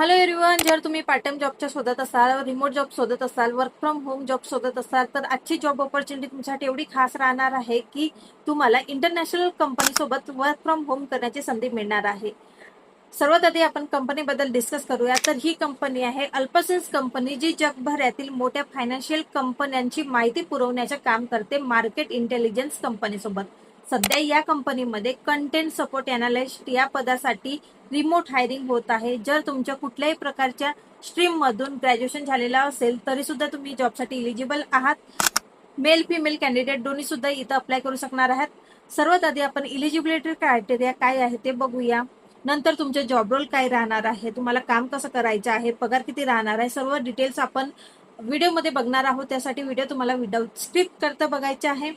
Hello everyone जर तुम्ही part time जॉबच्या शोधत असाल रिमोट जॉब शोधत असाल वर्क फ्रॉम होम जॉब शोधत असाल तर आजची जॉब ऑपॉर्च्युनिटी तुमच्यासाठी एवढी खास राहणार आहे की तुम्हाला इंटरनॅशनल कंपनीसोबत वर्क फ्रॉम होम करण्याची संधी मिळणार आहे. सर्वात आधी आपण कंपनीबद्दल डिस्कस करूया. तर ही कंपनी आहे अल्पसेन्स कंपनी जी जगभरातील मोठ्या फायनान्शियल कंपन्यांची माहिती पुरवण्याचे काम करते. मार्केट इंटेलिजन्स कंपनीसोबत सध्या या कंपनीमध्ये कंटेंट सपोर्ट अनालिस्ट या पदासाठी रिमोट हायरिंग होत आहे. जर तुमच्या कुठल्याही प्रकारच्या स्ट्रीम मधून ग्रॅज्युएशन झालेलं असेल तरी सुद्धा तुम्ही जॉबसाठी इलिजिबल आहात. मेल फिमेल कॅन्डिडेट दोन्ही सुद्धा इथं अप्लाय करू शकणार आहात. सर्वात आधी आपण इलिजिबिलिटी क्रायटेरिया काय आहे ते बघूया. नंतर तुमचे जॉब रोल काय राहणार आहे तुम्हाला काम कसं करायचं आहे पगार किती राहणार आहे सर्व डिटेल्स आपण व्हिडिओमध्ये बघणार आहोत त्यासाठी व्हिडिओ तुम्हाला विदाऊट स्क्रिप्ट करता बघायचा आहे.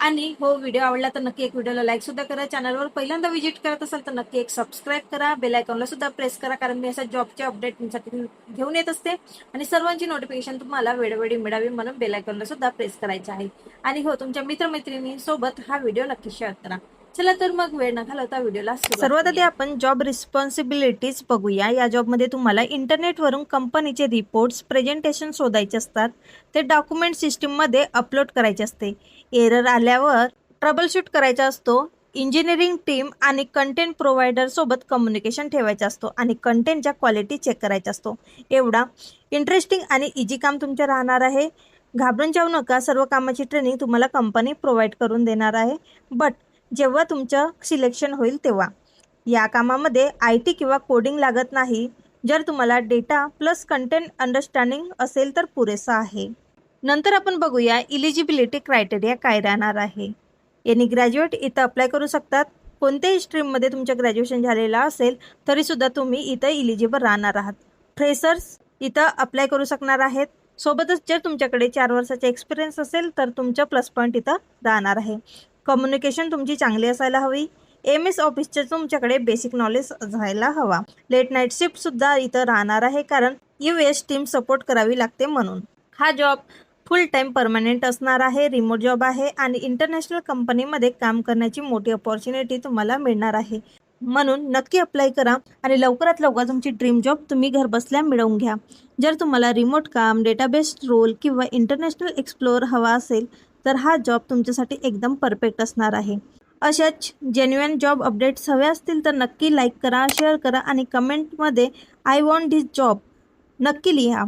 आणि हो व्हिडिओ आवडला तर नक्की एक व्हिडिओला लाईक सुद्धा करा चॅनलवर पहिल्यांदा व्हिजिट करत असाल तर नक्की एक सबस्क्राईब करा बेल आयकॉनला सुद्धा प्रेस करा कारण मी अशा जॉबचे अपडेट तुमच्यासाठी घेऊन येत असते. आणि सर्वांची नोटिफिकेशन तुम्हाला वेळोवेळी मिळावी म्हणून बेल आयकॉनला सुद्धा प्रेस करायचं आहे. आणि हो तुमच्या मित्रमैत्रिणींसोबत हा व्हिडिओ नक्की शेअर करा. चला तर मग वेळ न घालवता व्हिडिओला सर्वात आधी आपण जॉब रिस्पॉन्सिबिलिटीज बघूया. या जॉबमध्ये तुम्हाला इंटरनेटवरून कंपनीचे रिपोर्ट्स प्रेझेंटेशन शोधायचे असतात. ते डॉक्युमेंट सिस्टीममध्ये अपलोड करायचे असते. एरर आल्यावर ट्रबलशूट करायचा असतो. इंजिनिअरिंग टीम आणि कंटेंट प्रोव्हायडर सोबत कम्युनिकेशन ठेवायचा असतो आणि कंटेंटच्या क्वालिटी चेक करायचा असतो. एवढा इंटरेस्टिंग आणि इजी काम तुमचे राहणार आहे. घाबरून जाऊ नका. सर्व कामाची ट्रेनिंग तुम्हाला कंपनी प्रोव्हाइड करून देणार आहे. बट जेव्हा तुमचं सिलेक्शन होईल तेव्हा. या कामामध्ये आय टी किंवा कोडिंग लागत नाही. जर तुम्हाला डेटा प्लस कंटेंट अंडरस्टँडिंग असेल तर पुरेसा आहे. नंतर आपण बघूया इलिजिबिलिटी क्रायटेरिया काय राहणार आहे. यांनी ग्रॅज्युएट इथं अप्लाय करू शकतात. कोणत्याही स्ट्रीममध्ये तुमचं ग्रॅज्युएशन झालेलं असेल तरीसुद्धा तुम्ही इथं इलिजिबल राहणार आहात. फ्रेशर्स इथं अप्लाय करू शकणार आहेत. सोबतच जर तुमच्याकडे चार वर्षाचा एक्सपिरियन्स असेल तर तुमचं प्लस पॉईंट इथं राहणार आहे. कम्युनिकेशन तुमची चांगली असायला हवी. एम एस ऑफिसचे तुमच्याकडे बेसिक नॉलेज असायला हवा. लेट नाईट शिफ्टसुद्धा इथं राहणार आहे कारण यू एस टीम सपोर्ट करावी लागते म्हणून. हा जॉब फुल टाईम परमनंट असणार आहे रिमोट जॉब आहे आणि इंटरनॅशनल कंपनीमध्ये काम करण्याची मोठी अपॉर्च्युनिटी तुम्हाला मिळणार आहे. म्हणून नक्की अप्लाय करा आणि लवकरात लवकर तुमची ड्रीम जॉब तुम्ही घरबसल्या मिळवून घ्या. जर तुम्हाला रिमोट काम डेटाबेस रोल किंवा इंटरनॅशनल एक्सप्लोअर हवा असेल तर हा जॉब तुमच्यासाठी एकदम परफेक्ट असणार आहे. अशाच जेन्युअन जॉब अपडेट्स हवे असतील तर नक्की लाईक करा शेअर करा आणि कमेंटमध्ये आय वॉन्ट धिस जॉब नक्की लिहा.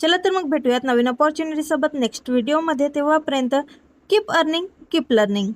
चला तर मग भेटूयात नवीन अपॉर्च्युनिटीसोबत नेक्स्ट व्हिडिओमध्ये तेव्हापर्यंत कीप अर्निंग कीप लर्निंग